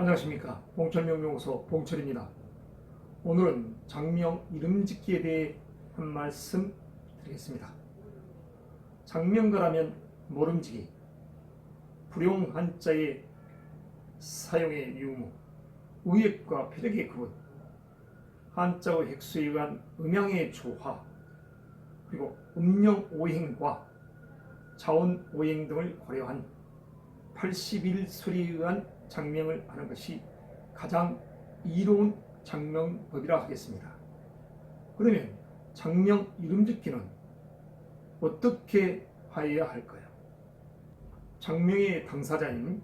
안녕하십니까 봉철명명소 봉철입니다. 오늘은 장명 이름 짓기에 대해 한 말씀 드리겠습니다. 장명가라면 모름지기 불용 한자의 사용의 유무 의액과 표적의 구분 한자의 획수에 의한 음양의 조화 그리고 음령 오행과 자원 오행 등을 고려한 81소리에 의한 장명을 하는 것이 가장 이로운 장명법이라 하겠습니다. 그러면 장명 이름 짓기는 어떻게 하여야 할까요? 장명의 당사자인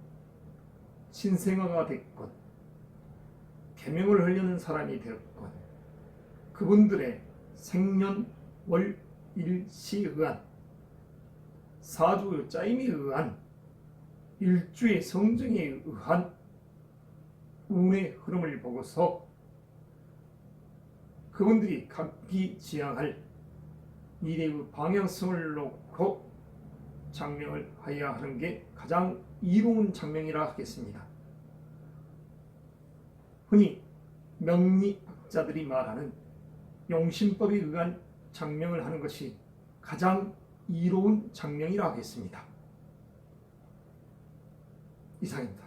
신생아가 됐건 계명을 하려는 사람이 되었건 그분들의 생년 월 일시에 의한 사주 짜임에 의한 일주의 성정에 의한 운의 흐름을 보고서 그분들이 각기 지향할 미래의 방향성을 놓고 장명을 하여야 하는 게 가장 이로운 장명이라 하겠습니다. 흔히 명리학자들이 말하는 용신법에 의한 장명을 하는 것이 가장 이로운 장명이라 하겠습니다. 이상입니다.